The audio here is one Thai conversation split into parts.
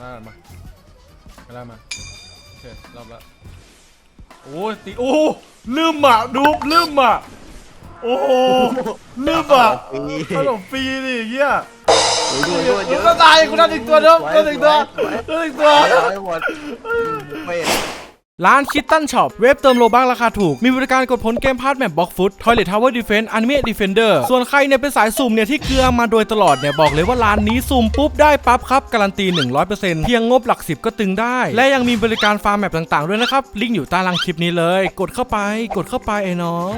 มาแล้วมามาแล้วมาโอเครอบละโอ้ยตีโอ้ลืมอะดูลืมอะโอ้โหลืมอะขนมฟรีดิเฮียด้วยด้วยเยกูอะก็ตายกูได้อีกตัวเดิมได้อีกตัวได้อีกตัวไปหมดไม่ ร้านคิตตันช็อปเว็บเติมโลบักราคาถูก มีบริการกดผลเกมพาร์ทแมปบล็อกฟุตทอยเลททาวเวอร์ดีเฟนต์อนิเมะดีเฟนเดอร์ส่วนใครเนี่ยเป็นสายสุ่มเนี่ยที่เกลือมาโดยตลอดเนี่ยบอกเลยว่าร้านนี้สุ่มปุ๊บได้ปั๊บครับ การันตี 100%เพียงงบหลักสิบก็ตึงได้ และยังมีบริการฟาร์มแมปต่างๆ ด้วยนะครับ ลิงก์อยู่ใต้ล่างคลิปนี้เลย กดเข้าไป กดเข้าไปไอ้น้อง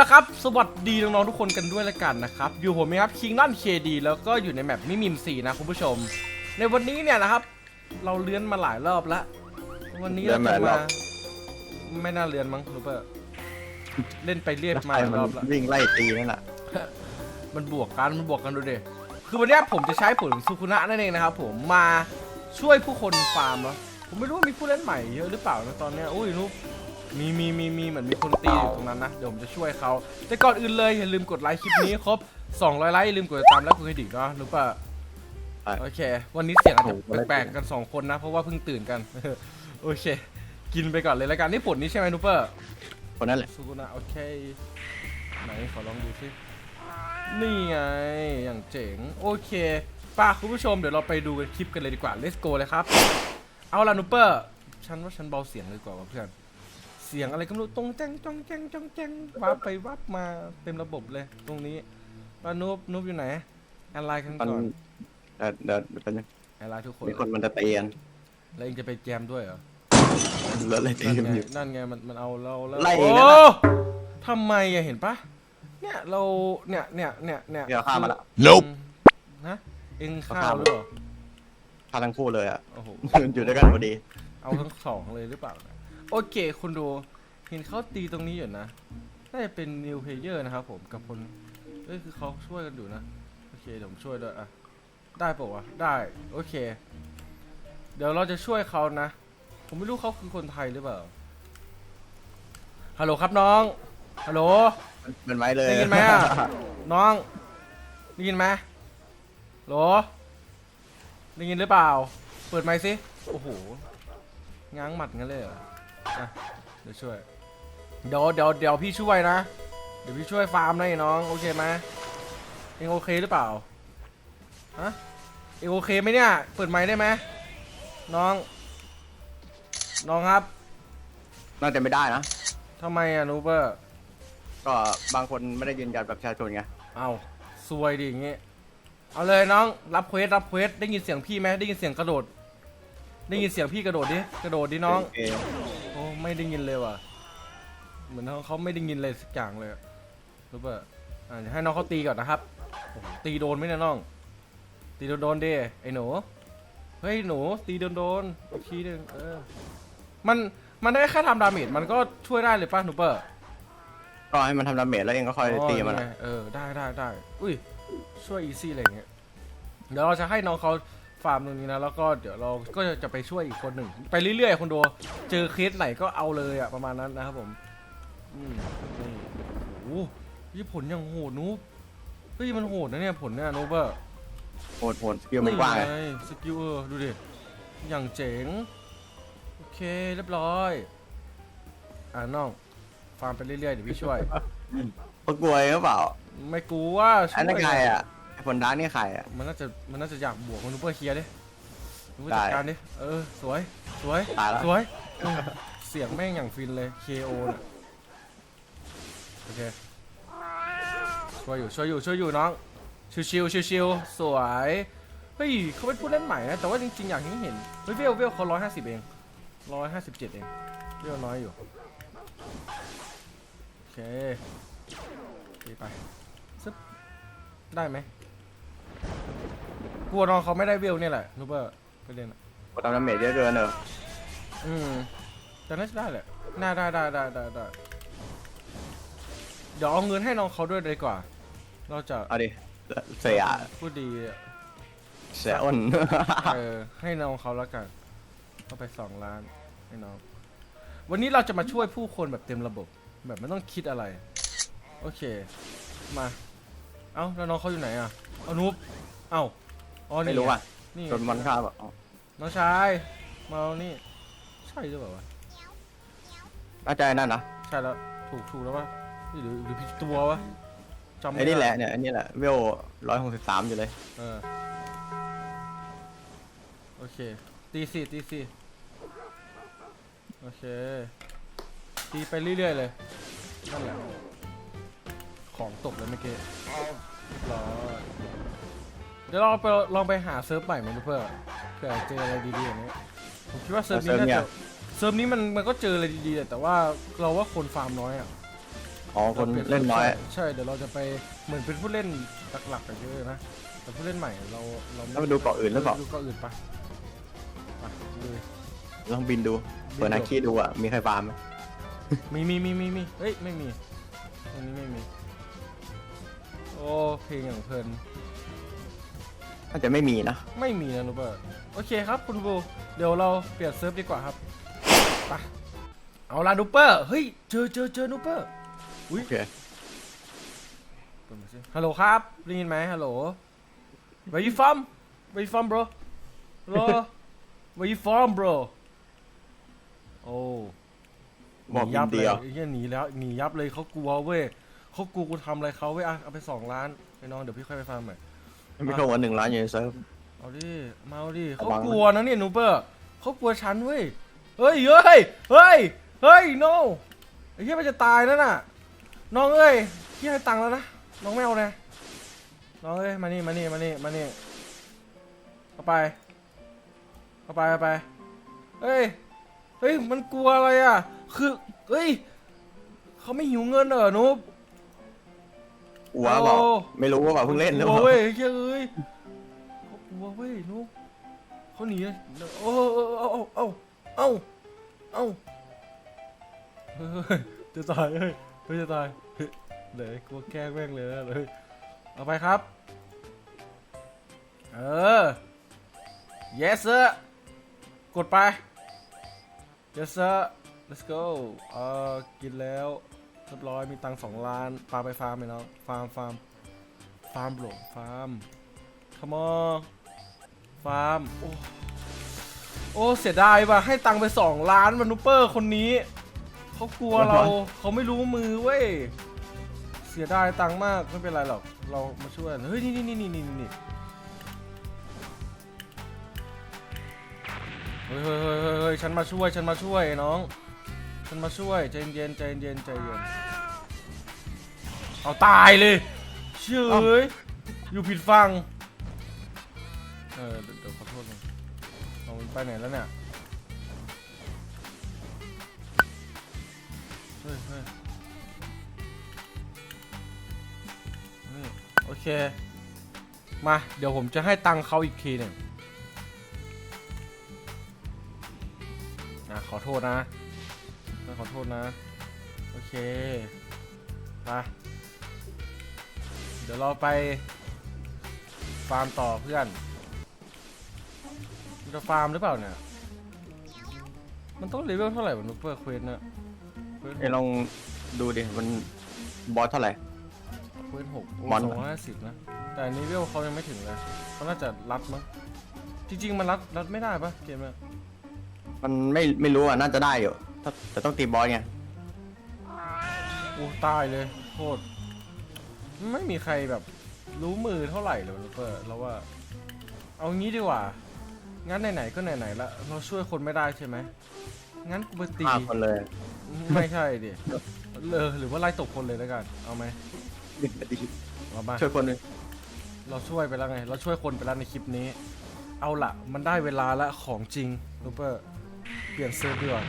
ละครับ สวัสดีน้องๆทุกคนกันด้วยละกันนะครับ อยู่ผมเองครับคิงนั่นเคดีแล้วก็อยู่ในแมปมิมิมซีนะคุณผู้ชม ในวันนี้เนี่ยนะครับ เราเลื้อนมาหลายรอบแล้ววันนี้เราจะมา ไม่น่าเลื้อนมั้งรู้ป่ะเล่นไปเรียบมาหลายมันรอบแล้ววิ่งไล่ตีนั่นแหละมันบวกกันมันบวกกันดูดิคือวันเนี้ยผมจะใช้ผลสุคุนะนั่นเองนะครับผมมาช่วยผู้คนฟาร์มแล้วผมไม่รู้ว่ามีผู้เล่นใหม่เยอะหรือเปล่านะตอนเนี้ยอุ้ยนุ๊ก มีมีมีมีเหมือนมีคนตีอยู่ตรงนั้นนะ เดี๋ยวผมจะช่วยเขา แต่ก่อนอื่นเลยอย่าลืมกดไลค์คลิปนี้ครบ 200 ไลค์อย่าลืมกดติดตามและกดกระดิ่งเนาะรู้ป่ะโอเค วันนี้เสียงอาจจะแปลกๆกันสองคนนะ เพราะว่าเพิ่งตื่นกัน โอเค กินไปก่อนเลยแล้วกันนี่ผลนี้ใช่ไหมนูเปอร์ คนนั้นแหละ สุกุนะโอเค ไหน ขอลองดูสิ นี่ไง อย่างเจ๋ง โอเคป้าคุณผู้ชมเดี๋ยวเราไปดูกันคลิปกันเลยดีกว่า let's go เลยครับ เอาล่ะนูเปอร์ ฉันว่าฉันเบาเสียงเลยดีกว่าว่ะเพื่อนเสียงอะไรก็ไม่รู้ตรงแจ้งจ้องแจ้งจ้องแจ้งวับไปวับมาเต็มระบบเลย ตรงนี้ป้านูบนูบอยู่ไหนแอนไลน์กันมันก่อนเดี๋ยวเดี๋ยวเดี๋ยวแป๊บนึงแอนไลน์ทุกคนมีคนมันจะตีกันแล้วเองจะไปแจมด้วยเหรอแล้วเลยตีนั่นกันไงอยู่ นั่นไงมันมันเอาเราแล้วไล่เอโอ้งนะทำไมอะเห็นปะเนี่ยเราเนี่ยเนี่ยเนี่ยเนี่ยเดี๋ยวฆ่ามาละ Nope นะเอ็งข้าวหรือเปล่าฆ่าทั้งคู่เลยอะ โอ้โห อยู่ด้วยกันพอดี เอาทั้งสองเลยหรือเปล่านะ โอเค คุณดู เห็นเขาตีตรงนี้อยู่นะ น่าจะเป็นนิวเพเยอร์นะครับผมกับคนเอ้ยคือเขาช่วยกันอยู่นะ โอเคเดี๋ยวผมช่วยด้วยอะได้ปะวะ ได้ โอเค เดี๋ยวเราจะช่วยเขานะ ผมไม่รู้เขาคือคนไทยหรือเปล่า ฮัลโหลครับน้อง ฮัลโหลเป็นไม้เลยได้ยินไหมอะน้อง ได้ยินไหมโหล ได้ยินหรือเปล่า เปิดไมค์สิ โอ้โห ง้างหมัดงั้นเลยเหรอ อะเดี๋ยวช่วย เดี๋ยวเดี๋ยวเดี๋ยวพี่ช่วยนะ เดี๋ยวพี่ช่วยฟาร์มนะไอ้น้อง โอเคไหมเองโอเคหรือเปล่า ฮะ เองโอเคไหมเนี่ย เปิดไมค์ได้ไหมน้อง น้องครับน่าจะไม่ได้นะ ทำไมอะนูเบอร์ ก็บางคนไม่ได้ยืนยันแบบประชาชนไง เอาซวยดิอย่างงี้ เอาเลยน้อง รับเควสรับเควสได้ยินเสียงพี่ไหมได้ยินเสียงกระโดด ได้ยินเสียงพี่กระโดดดิ กระโดดดิน้องเอโอ้ ไม่ได้ยินเลยว่ะ เหมือนเขาไม่ได้ยินเลยสักอย่างเลยอะรู้ป่ะอ่าเดี๋ยวให้น้องเขาตีก่อนนะครับโอ้โหตีโดนไหมเนี่ยน้อง ตีโดนโดนๆดิไอ้หนู เฮ้ยหนูตีโดนโดนๆอีกทีหนึงเออ มันมันได้แค่ทำดาเมจมันก็ช่วยได้เลยป่ะหนูเปอร์ ก็ให้มันทำดาเมจแล้วเองก็คอยตีมันอ๋ออะไงเออ ได้ได้ได้ อุ้ย ช่วยอีซี่อะไรอย่างเงี้ย เดี๋ยวเราจะให้น้องเขา ฟาร์มตรงนี้นะ แล้วก็เดี๋ยวเราก็จะไปช่วยอีกคนหนึ่ง ไปเรื่อยๆคนดูเจอเคสไหนก็เอาเลยอะประมาณนั้นนะครับผมอืมนี่โอ้โหนี่ผลยังโหดนูบเฮ้ยมันโหดนะเนี่ยผลเนี่ยนูบเบอร์โหดโหดสกิลมันกว้างไงสกิลเออดูดิอย่างเจ๋งโอเคเรียบร้อยอ่าน้องฟาร์มไปเรื่อยๆเดี๋ยวพี่ช่วย เขากลัวเองหรือเปล่า ไม่กลัวช่วยอันนั้นใครอะ ไอ้คนดังนี่ใครอะ มันน่าจะมันน่าจะอยากบวกมันนูเปอร์เคลียร์ดินูเปอร์ได้จัดการดิเออสวยสวยตายแล้ว สวยเออเสียงแม่งอย่างฟินเลย KO น่ะโอเคช่วยอยู่ช่วยอยู่ช่วยอยู่น้องชิวชิวชิวชิวๆสวยเฮ้ยเขาเป็นผู้เล่นใหม่นะแต่ว่าจริงๆอย่างที่เห็นเฮ้ยเวลเวลเขาร้อยห้าสิบเองร้อยห้าสิบเจ็ดเองเวลน้อยอยู่โอเคตีไปซึบได้ไหม กลัวน้องเขาไม่ได้เวลเนี่ยแหละนูเปอร์ไปเล่นอะกดทำดาเมจเยอะเกินเนอะอืมแต่น่าจะได้แหละน่าได้ได้ได้ได้ได้เดี๋ยวเอาเงินให้น้องเขาด้วยดีกว่า เราจะเอาดิ เสียพูดดีอะเสียอ้น เออให้น้องเขาแล้วกันก็ไปสองล้านให้น้อง วันนี้เราจะมาช่วยผู้คนแบบเต็มระบบ แบบไม่ต้องคิดอะไร โอเค มา เอ้าแล้วน้องเขาอยู่ไหนอะเอานุ๊บเอ้า อ๋อนี่ไม่รู้ว่ะนี่โดนมันฆ่าแบบน้องชาย มาเอานี่ ใช่หรือเปล่าวะน่าจะไอ้นั่นนะใช่แล้วถูกถูกแล้ววะนี่หรือหรือผิดตัววะจำไม่ไอ้นี่ได้แหละเนี่ยไอ้นี่แหละเวลร้อยหกสิบสามอยู่เลย เออโอเคตีสี่ตีสี่โอเคตีไปเรื่อยๆเลยนั่นแหละของตกเลยเมื่อกี้เรียบร้อยเดี๋ยวเราไปลองไปหาเซิร์ฟใหม่ไหมเพื่อเผื่อเจออะไรดีๆอย่างนี้ผมคิดว่าเซิร์ฟนี้น่าจะเซิร์ฟนี้มันมันก็เจออะไรดีๆแต่ว่าเราว่าคนฟาร์มน้อยอะอ๋อคนเล่นน้อยใช่ใช่เดี๋ยวเราจะไปเหมือนเป็นผู้เล่นหลักๆกันเยอะนะแต่ผู้เล่นใหม่เราเราไม่แล้วมาดูเกาะอื่นหรือเปล่าดูเก็อื่นปะไปเลยลองบินดูเปิดนาคีดูอะมีใครฟาร์มไหมมีมีมีมีมีเฮ้ยไม่มีตรงนี้ไม่มีโอ้เพลงอย่างเพลิน น่าจะไม่มีนะ ไม่มีนะนูเบอร์โอเคครับคุณบูเดี๋ยวเราเปลี่ยนเซิร์ฟดีกว่าครับไปเอาละนูเปอร์เฮ้ยเจอเจอเจอนูเปอร์โอเค เปิดมาสิฮัลโหลครับได้ยินไหมฮัลโหล where you from where you from bro bro where you from bro โอ้บอกหนีอิยันบเลเดียยไอ้เหี้ยหนีแล้วหนียับเลยเขากลัวเว้ยเขากลัวกูทำอะไรเขาเว้ยอะเอาไปสองล้านไอ้น้องเดี๋ยวพี่ค่อยไปฟาร์มใหม่ไม่เข้าวันหนึ่งล้านอยู่ในเซิร์ฟ เอาดิมาเอาดิระเขาวังนะ กลัวนะเนี่ยนูเปอร์เขากลัวฉันเว้ยเฮ้ยเฮ้ยเฮ้ยเฮ้ย no ไอ้เหี้ยมันจะตายแล้วน่ะน้องเอ้ยพี่ให้ตังค์แล้วนะน้องไม่เอานะน้องเอ้ยมานี่มานี่มานี่มานี่เอาไปเอาไปเอาไปเฮ้ยเฮ้ยมันกลัวอะไรอะคือเฮ้ยเขาไม่หิวเงินเหรอนุ๊บ กลัวเปล่าโอ้ไม่รู้ว่าเปล่าเพิ่งเล่นหรือกเปลัวล่า เว้ยเฮ้ยเอ้ยเขากลัวเว้ยนุ๊กเขาหนีเลยโอ้เอาเอาเอาเอาเอาเฮ้ยจะตายเฮ้ยเฮ้ยจะตายเฮ้ยเดี๋ยวกลัวแกล้งแม่งเลยนะเลยเอาไปครับ เออ yes sir กดไป yes sir let's go เออกินแล้วเรียบร้อยมีตังสองล้านปาไปฟาร์มไหมน้องฟาร์มฟาร์มฟาร์มโบรฟาร์ม come on ฟาร์มโอ้โอ้เสียดายว่ะให้ตังไปสองล้านมนุเปอร์คนนี้เขากลัวเราเขาไม่รู้มือเว้ยเสียดายตังมากไม่เป็นไรหรอกเรามาช่วยเฮ้ยนี่นี่นี่นี่นี่นี่เฮ้ยเฮ้ยเฮ้ยเฮ้ยเฮ้ยฉันมาช่วยฉันมาช่วยน้อง ฉันมาช่วยใจเย็นใจเย็นใจเย็นเอาตายเลยเชื่อเอ้ยอยู่ผิดฝั่งเออเดี๋ยวเดี๋ยวขอโทษนะเอามันไปไหนแล้วเนี่ยเฮ้ยเฮ้ยนี่โอเค มา เดี๋ยวผมจะให้ตังค์เขาอีกทีหนึ่งอะขอโทษนะ ขอโทษนะ โอเคไปเดี๋ยวเราไปฟาร์มต่อเพื่อนมันจะฟาร์มหรือเปล่าเนี่ย มันต้องเลเวลเท่าไหร่วะนุ๊กเปอร์เควสเนี่ยเควสไอ้ลองดูดิ มันบอสเท่าไหร่ เควสหกบอลสองร้อยห้าสิบนะ แต่อันนี้เวลเขายังไม่ถึงเลยเขาน่าจะรัดมั้ง จริง ๆ มันรัดรัดไม่ได้ปะเกมเนี่ยมันไม่ไม่รู้อะ น่าจะได้อยู่ ถ้าแต่ต้องตีบอสไงโอ้ตายเลยโคตรไม่มีใครแบบรู้มือเท่าไหร่เลยนุ๊กเปอร์เราว่า เอางี้ดีกว่า งั้นไหนๆก็ไหนๆละเราช่วยคนไม่ได้ใช่ไหมงั้นกูไปตี ฆ่าคนเลย ไม่ใช่ดิเลอหรือว่าไล่ตกคนเลยแล้วกัน เอาไหมเอามาช่วยคนหนึงเราช่วยไปแล้วไง เราช่วยคนไปแล้วในคลิปนี้ เอาละมันได้เวลาละของจริงรูเปอร์เปลี่ยนเซิร์ฟดีกว่า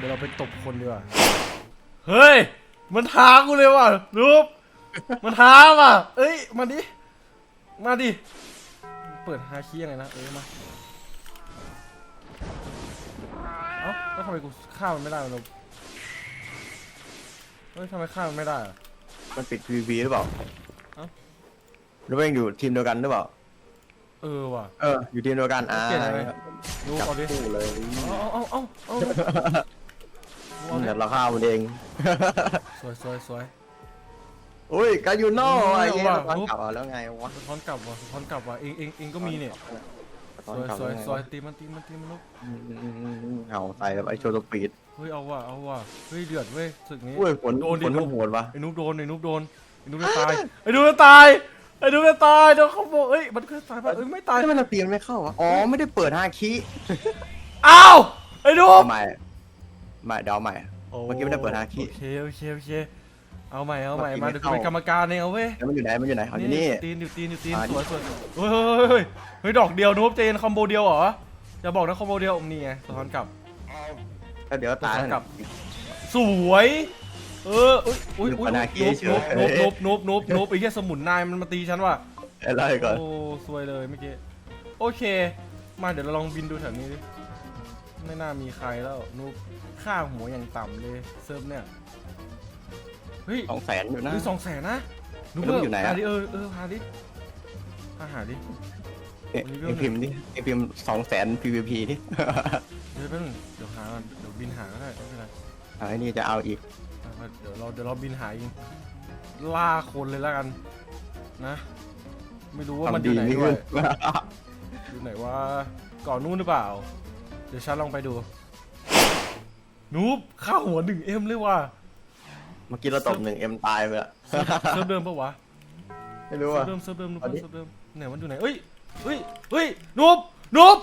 เดี๋ยวเราไปตบคนดีกว่า เฮ้ย มันท้ากูเลยว่ะรูปมันท้าว่ะ เอ้ย มาดิ มาดิ เปิดฮาคียังไงนะ เออมา เอ้าแล้วทำไมกูฆ่ามันไม่ได้วะนุ๊กเฮ้ยทำไมฆ่ามันไม่ได้อะมันปิด PVP หรือเปล่าเอ้าหรือว่ายังอยู่ทีมเดียวกันหรือเปล่า เออว่ะ เออ อยู่ทีมเดียวกัน อ่าเปลี่ยนอะไรดูจับเอาดิ คู่เลย เอาเอาเอาเอา เอาเดี๋ยวเราฆ่ามันเอง สวยสวยสวย อุ้ยกายูโน่อืมไอ้เหี้ยว่ะตอนกลับอะแล้วไงวะสะท้อนกลับว่ะสะท้อนกลับว่ะเองเองเองก็มีเนี่ยตอนสวยกลับสวยแล้ไงสวยตีมันตีมันตีมันลูกอืมอืมอืมอืมเอาใส่แบบไอ้โชว์สปีดเฮ้ยเอาว่ะเอาว่ะเฮ้ยเดือดเว้ยศึกนี้อุ้ยฝนโดนดิฝนมันโหดวะไอ้นุ๊กโดนไอ้นุ๊กโดนไอ้นุ๊กจะตายไอ้นุ๊กจะตายไอ้นุ๊กจะตายโดนเขาบอกเอ้ยมันคือตายปะเอ้ยไม่ตายทำไมเราเตรียมไม่เข้าวะอ๋อไม่ได้เปิดฮาคิอ้าวไอ้นุ๊กเอาใหม่ ใหม่เดาใหม่เมื่อกี้ไม่ได้เปิดฮาคิ โอเคโอเคโอเคเอาใหม่เอาใหม่เมื่มาอกี้เดี๋ยวกูเป็นไม่เข้ากรรมการเองเอาเว้ยแล้วมันอยู่ไหนมันอยู่ไหนเอาอยู่นี่ตีนอยู่ตีนอยู่ตีนอ่า สวยสวยเฮ้ยเฮ้ยเฮ้ยเฮ้ยดอกเดียวนุ๊กเจนคอมโบเดียวเหรออย่าบอกนะคอมโบเดียวนี่ไงสะท้อนกลับ แล้วเดี๋ยวตายกลับสวย เอออุ้ยอุ้ยอุ้ยปานาคินุ๊บเฉนุ๊ยบนุ๊บนุ๊บนุ๊บนุ๊บนุ๊บไอ้เหี้ยสมุนนายมันมาตีฉันว่ะอะไรก่อน โอ้สวยเลยเมื่อกี้ โอเค มาเดี๋ยวเราลองบินดูแถวนี้ดิ ไม่น่ามีใครแล้วนุ๊บ ค่าหัวอย่างต่ำเลยเซิร์ฟเนี่ย เฮ้ยสองแสนอยู่นะ เฮ้ยสองแสนนะนุ๊บแล้วมันอยู่ไหนอะ หาดิเออเออหาดิหาหาดิเอ๊ะวันนี้เอ็งพิมพ์ดิเอ็งพิมพ์สองแสน PVP ดิ เดี๋ยวแป๊บนึงเดี๋ยวหาก่อนเดี๋ยวบินหาก็ได้ไม่เป็นไรเอาไอ้นี่จะเอาอีกอะเดี๋ยวเราเดี๋ยวเราบินหาเองล่าคนเลยแล้วกัน นะ ไม่รู้ว่ามันอยู่ไหนนี่ด้วคืยออยู่ไหนว่าก่อนนู้นหรือเปล่า เดี๋ยวฉันลองไปดู นูบข้าวหัวหนึ่งเอ็มเลยว่ะเมื่อกี้เราตบหนึ่งเอ็มตายไปละเซิร์ฟเดิมปะวะไม่รู้เซิร์อะ ฟเดิมเซิร์ฟเดิมนูบเอาดิเซิร์ฟเดิมไหนมันอยู่ไหนเอ้ยเฮ้ยเฮ้ยนูบนูบ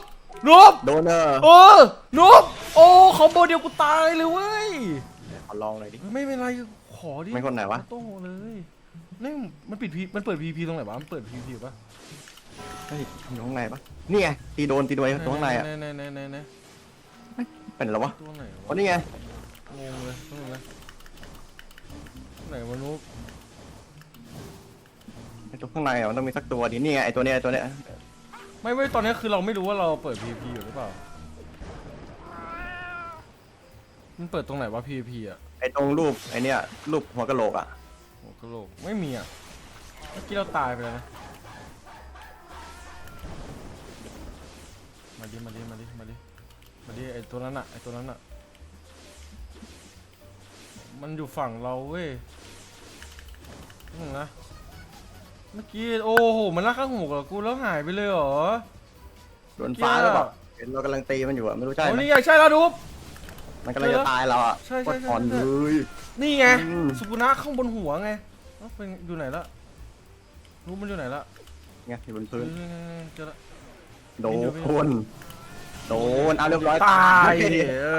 นูบโดนเนอร์เออนูบโอ้คอมโบเดียวกูตายเลยเว้ยขอลองหน่อยดิ ไม่เป็นไรขอดิไม่คนไหนวะ โต้เลยนี่มันปิดพีมันเปิดพีพีตรงไหนวะมันเปิดพีพีปะเฮ้ยอยู่ข้างในปะนี่ไงตีโดนตีโดนตรงข้างในอะไหนไหนไหนไหน เป็นอะไรวะตัวไหนอ๋อวะนี่ไงงงเลยตัวไหนไหนวะนุ๊กไอ้ตัวข้างในอะมันต้องมีสักตัวดินี่ไงไอ้ตัวเนี้ยไอ้ตัวเนี้ยไม่ไม่ตอนนี้คือเราไม่รู้ว่าเราเปิด PVP อยู่หรือเปล่า มันเปิดตรงไหนวะ PVP อะไอ้ตรงรูปไอ้เนี้ยรูปหัวกะโหลกอะโอ้กระโหลกไม่มีอะเมื่อกี้เราตายไปแล้วนะมาดิมาดิมาดิมาดิ มาดิไอตัวนั้นอะไอตัวนั้นอะมันอยู่ฝั่งเราเว้ยนึงนะ เมื่อกี้โอ้โห มันลากข้างหูกับกูแล้วหายไปเลยเหรอ โดนฟ้าหรือเปล่าเหี้ยเห็นเรากำลังตีมันอยู่อะไม่รู้ใช่โอ้ไหมนี่ไงใช่แล้วดูปมันกำลังจะตายเราอะใช่ใช่ใช่โคตรอ่อนใช่เลยนี่ไงอืมสุกุนะข้างบนหัวไงเอ้าเป็นอยู่ไหนละรู้มันอยู่ไหนละไงอยู่บนพื้นเออเจอละโดน โดนเอาเรียบร้อยตายเฮ้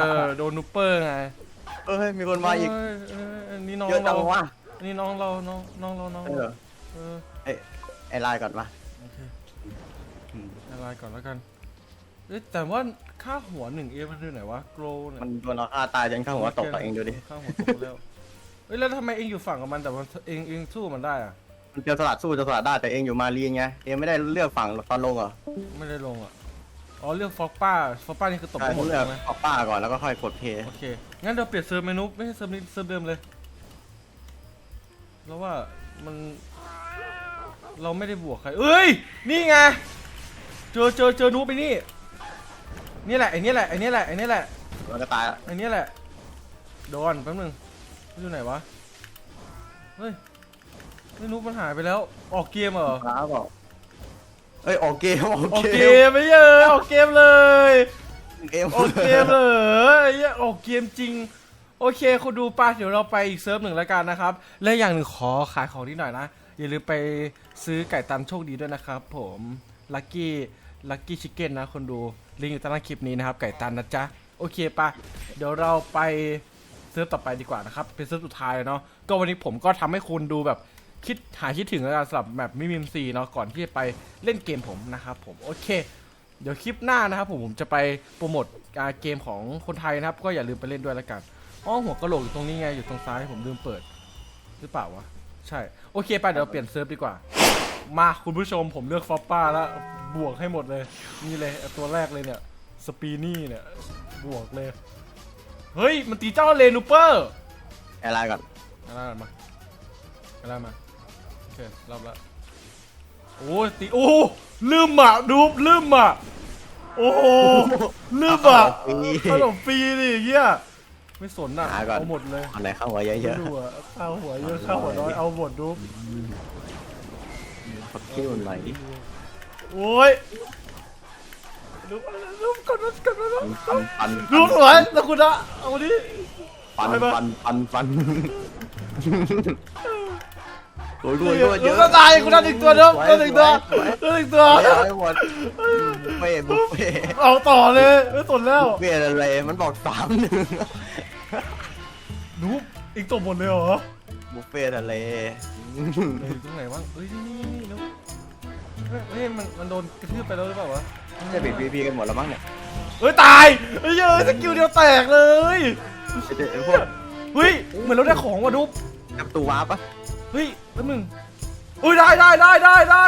เออโดนนูเปอร์ไงเอ้ยมีคนมาอีกเยเยเยนี่น้องเยอะจัเรางวะนี่น้องเราน้องน้องเราน้องเอเราอเออไอ้ไลน์ก่อนมาโอเคอืมละลายก่อนแล้วกันเอ้ยแต่ว่าค่าหัวหนึ่งเอมันอยู่ไหนวะโกลเนี่ย มันโดนเราฆ่าตายจนข้าหัวตกตัวเองดูดิค่าหัวตกแล้วเอ้ยแล้วทำไมเองอยู่ฝั่งกับมันแต่มันเองเองสู้มันได้อะมันเจอสลัดสู้จะสลัดได้แต่เองอยู่มารีไงเองไม่ได้เลือกฝั่งตอนลงเหรอไม่ได้ลงอะ อ๋อเลือกฟอกป้าฟอกป้านี่คือตบใช่ไปหมดเลือกใช่ไหมขอป้าก่อนแล้วก็ค่อยกดเพย์โอเค งั้นเราเปลี่ยนเซิร์ฟเมนูไม่ใช่เซิร์ฟนี้เซิร์ฟเดิมเลย แล้วว่ามัน เราไม่ได้บวกใคร เอ้ย นี่ไง เจอเจอเจอนูไปนี่ นี่แหละไอ้นี่แหละไอ้นี่แหละไอ้นี่แหละมันก็ตายละไอ้นี่แหละโดนแป๊บนึงมันอยู่ไหนวะ เฮ้ยไม่นูมันหายไปแล้ว ออกเกมเหรอ ฟ้าบอก เอ้ยออกเกมออกออกเกเกมมไม่เยอะออกเกมเลย เกม ออกเกมเลยเหี้ยออกเกมจริง โอเคคุณดูป้าเดี๋ยวเราไปอีกเซิร์ฟหนึ่งแล้วกันนะครับ และอย่างหนึ่งขอขายของนิดหน่อยนะ อย่าลืมไปซื้อไก่ตามโชคดีด้วยนะครับผมลัคกี้ลัคกี้ชิคเก้นนะคนดูลิงก์อยู่ใต้ล่างคลิปนี้นะครับ ไก่ตันนะจ๊ะ โอเคปะเดี๋ยวเราไปเซิร์ฟต่อไปดีกว่านะครับ เป็นเซิร์ฟสุดท้ายแล้วเนาะก็วันนี้ผมก็ทำให้คุณดูแบบ คิดหาคิดถึงแล้วกันสำหรับแบบมิมิมซีเนาะก่อนที่จะไปเล่นเกมผมนะครับผมโอเค เดี๋ยวคลิปหน้านะครับผมผมจะไปโปรโมทการเกมของคนไทยนะครับ ก็อย่าลืมไปเล่นด้วยแล้วกันอ๋อหัวกะโหลกอยู่ตรงนี้ไงอยู่ตรงซ้ายผมลืมเปิด หรือเปล่าวะใช่โอเคไปเดี๋ยวเราเปลี่ยนเซิร์ฟดีกว่า มาคุณผู้ชมผมเลือกฟอปป้าแล้วบวกให้หมดเลย นี่เลยไอ้ตัวแรกเลยเนี่ยสปีนี่เนี่ยบวกเลย เฮ้ย มันตีเจ้าเลนูเปอร์แอร์ไลน์ก่อนอะไรมาอะไรมาโอเครับละโอ้ยตีโอ้ลืมอะดูลืมอะโอ้โหลืมอะปีขนมฟรีดิเฮียไม่สนอะหาก่อน เอาหมดเลยอันไหนเข้าหัวเยอะดูอะข้าวหัวเยอะข้าวหัวน้อยเอาหมดดูๆพักคิ้วหน่อยดิโอ้ยดูดูกดดูกดดูปันปันดูสวยแล้วคุณอะเอาดิ ปันไปปะปันปันปัน โอ้ยดูโอ้ยโอ้ยเยอะก็ตายคุณได้อีกตัวเดิมได้อีกตัวสวยได้อีกตัวสวยเอาให้หมดบุฟเฟ่ต์บุฟเฟ่ต์เอาต่อเลยไม่สนแล้วบุฟเฟ่ต์อะไรมันบอกสามหนึ่งดูอีกตัวหมดเลยเหรอบุฟเฟ่ต์ทะเลเฮ้ยตรงไหนวะเฮ้ยนี่นี่นี่แล้วเฮ้ยเฮ้ยมันมันโดนกระทืบไปแล้วหรือเปล่าวะจะปิดพีพีกันหมดแล้วมั้งเนี่ยเฮ้ยตายเฮ้ยเฮ้ยสกิลเดียวแตกเลยไอ้เจ้าไอ้พวกเฮ้ยเหมือนเราได้ของว่ะดูจับตัววาร์ปปะ เฮ้ยแป๊บนึงเฮ้ยได้ได้ได้ได้ได้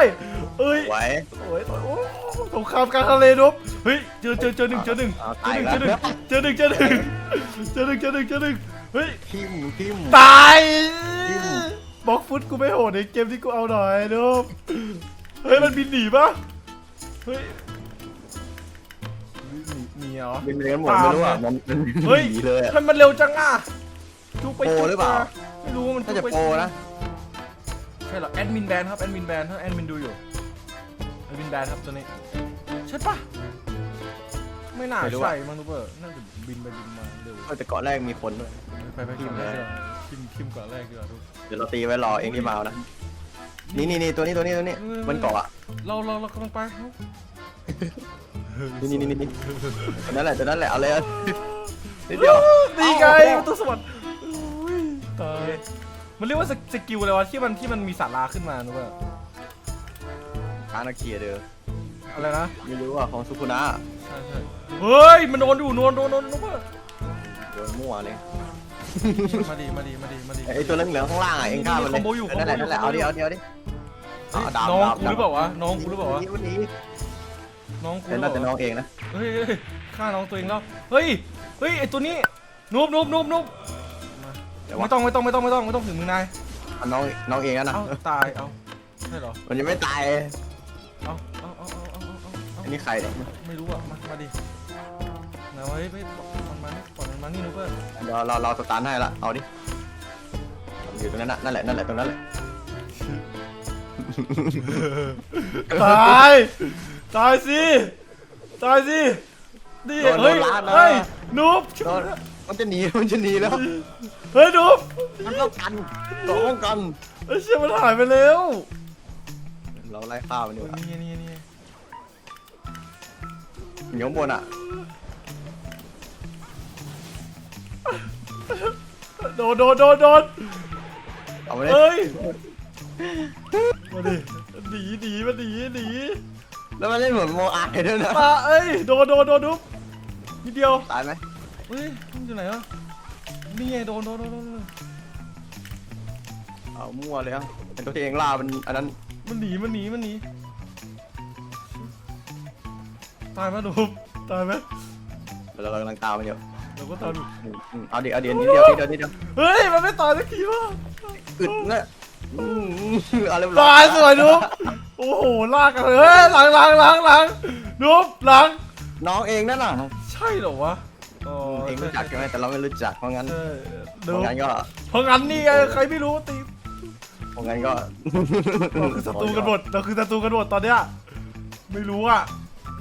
เฮ้ยไหวโอ้ยโอ้ยสงครามกลางทะเลดูเฮ้ยเจอเจอเจอหนึ่งเจอหนึ่งเอาเจตาอยหนึ่งแล้เจอหนึ่งเจอหนึ่งเจอหนึ่งเจอหนึ่งเจอหนึ่งเจอหนึ่งเฮ้ยทิมทิมตายจิ้มบล็อกฟุตกูไม่โหดในเกมที่กูเอาหน่อยดูเฮ้ยมันบินหนีปะเฮ้ยหนีหนีเหรอเป็นเรียนหมดไม่รู้อะมันมันเฮ้ยหนีเลยอะทำไมมันเร็วจังอะจุกไปโปรจุกหรือเปล่ามไม่รู้ว่ามันน่าจะจุกไปโปรนะ ใช่เหรอแอดมินแบนครับแอดมินแบนถ้าแอดมินดูอยู่แอดมินแบนครับตัวนี้ใช่ปะไม่น่าใช่มั้งทูเปอร์น่าจะบินไปบินมาเร็วเออแต่เกาะแรกมีคนด้วย ไปไปคิมแรกดีกว่าคิมคิมก่อนแรกดีกว่าดูเดี๋ยวเราตีไว้รอเองที่มาเอานะ นี่นี่นี่ตัวนี้ตัวนี้ตัวนี้เออมันเกาะอะเราเราเรากำลังไปครับนี่นี่นี่นี่ตัวนั้นแหละตัวนั้นแหละเอาเลยเอานิดเดียว ดีไงเอาประตัวสวรรค์อุ้ยตาย มันเรียกว่าสสกิลอะไรวะที่มันที่มันมีสาราขึ้นมานูเปอร์คานาเคียเด้ออะไรนะไม่รู้อะของสุคุนะใช่ใช่เฮ้ยมันโดนอยู่โดนโดนโดนนูเปอร์โดนมั่วเลยมาดีมาดีมาดีมาดีไอ้ตัวเหลืองๆข้างล่างอะเองฆ่ามันเลยคอมโบอยู่เนั่นแหละคอมโบอยู่นั่นแหละเอาดิเอาดิเอาดิเอาดาบน้องดาบกูหรือเปล่าวะน้องกูหรือเปล่าวะวันนี้น้องกูหแต่รือเปน่าจะล่าวะน้องเองนะเฮ้ยเฮ้ยฆ่าน้องตัวเองแล้วเฮ้ยเฮ้ยไอตัวนี้นุบนุบนุบนุบ เดี๋ยวไม่ว่าต้องไม่ต้องไม่ต้องไม่ต้องไม่ต้องถึงมือนายเอาน้องน้องเองนะนะ เอ้าตายเอ้าใช่เหรอมันยังไม่ตาย เอ้าเอ้าเอ้าเอ้าเอ้าเอ้าเอ้าอันนี้ใครเนี่ยไม่รู้อะมามาดิไหนวะเฮ้ยเฮ้ยปล่อยมันมานี่ปล่อยมันมานี่นุบเพื่อนเราเราเราสตาร์ทให้ละ เอาดิ อยู่ตรงนั้นน่ะนั่นแหละ นั่นแหละ ตรงนั้นแหละ ตายตายสิตายสิดิโดนโดเฮ้ยนล้านนะ เฮ้ยนุบโดน มันจะหนีมันจะหนีแล้ว เฮ้ยนุบมันต้องกันต้องกัน ไอ้เชี่ยมันหายไปแล้วเราไล่ข้าวมันดีกว่านี่นี่นี่อยู่ข้างบนอะโดนโดนโดนโดนเอามาเลยเฮ้ยมาดิหนีหนีมาหนีหนีแล้วมันเล่นเหมือนโมอายด้วยนะมาเอ้ยโดนโดนโดนดุ๊บนิดเดียวตายไหม เฮ้ยมันอยู่ไหนอะนี่ไงโดนโดนโดนโดนโดนเอามั่วเลยอะเป็นตัวที่เองล่ามันอันนั้นมันหนีมันหนีมันหนีตายไหมดุ๊บตายไหมเราเรากำลังตามมันอยู่เราก็ตายอยู่อืมอืมเอาดิเอาดินิดเดียวนิดเดียวนิดเดียวเฮ้ยมันไม่ตายสักทีวะอึดเนี่ยอืมอืมเอาเรียบร้ตายสวยดุ๊บโอ้โหลากกันเลยเฮ้ยหลังหลังหลังหลังดุ๊บหลังน้องเองนั่นน่ะใช่เหรอวะ อ๋อเองรู้จักใช่ไหมแต่เราไม่รู้จักเพราะงั้นใช่เพดุ๊บราะงั้นก็เพราะงั้นนี่ไงใครไม่รู้ตีเพราะงั้นก็เราคือศัตรูกันหมดเราคือศัตรูกันหมดตอนเนี้ยไม่รู้อะ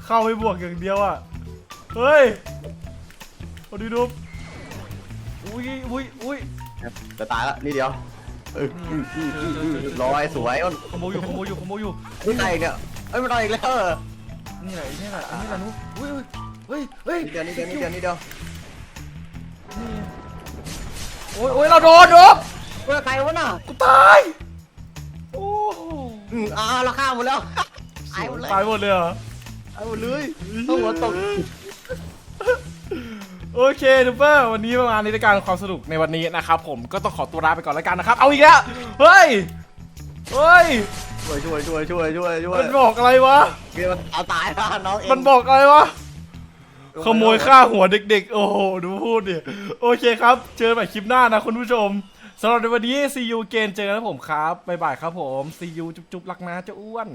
เข้าไปบวกอย่างเดียวอะเฮ้ยเอาดีดูอุ้ยอุ้ยอุ้ยจะตายละนิดเดียวเอออืมอืมอืมอืมร้อยสวยอ้นขโมยอยู่ขโมยอยู่ขโมยอยู่นี่ตายอีกเนี่ยเอ้ยมันตายอีกแล้วเออนี่แหละนี่แหละนี่แหละนุ๊กอุ้ย เฮ้ยเฮ้ยนิดเดียวนิดเดียวนิดเดียวนิดเดียวนี่โอ้ยโอ้ยเราโดนนุ๊กเฮ้ยใครวะน่ะกูตายโอ้โหอืมอ่าเราฆ่าหมดแล้วตายหมดเลยตายหมดเลยเหรอตายหมดเลยต้องหัวตกโอเคทูเปอร์วันนี้ประมาณนี้ในการความสนุกในวันนี้นะครับผมก็ต้องขอตัวลาไปก่อนแล้วกันนะครับ เอาอีกแล้วเฮ้ยเฮ้ยช่วยช่วยช่วยช่วยช่วยช่วยมันบอกอะไรวะ เกมมันเอาตายนะน้องเองมันบอกอะไรวะ ขโมยฆ่าหัวเด็กๆ โอ้โห ดูพูดเนี่ยโอเคครับ เจอใหม่คลิปหน้านะคุณผู้ชมสำหรับในวันนี้ see you again เจอกันนะผมครับ บ๊ายบายครับผม see you จุ๊บๆรักนะเจ้าอ้วน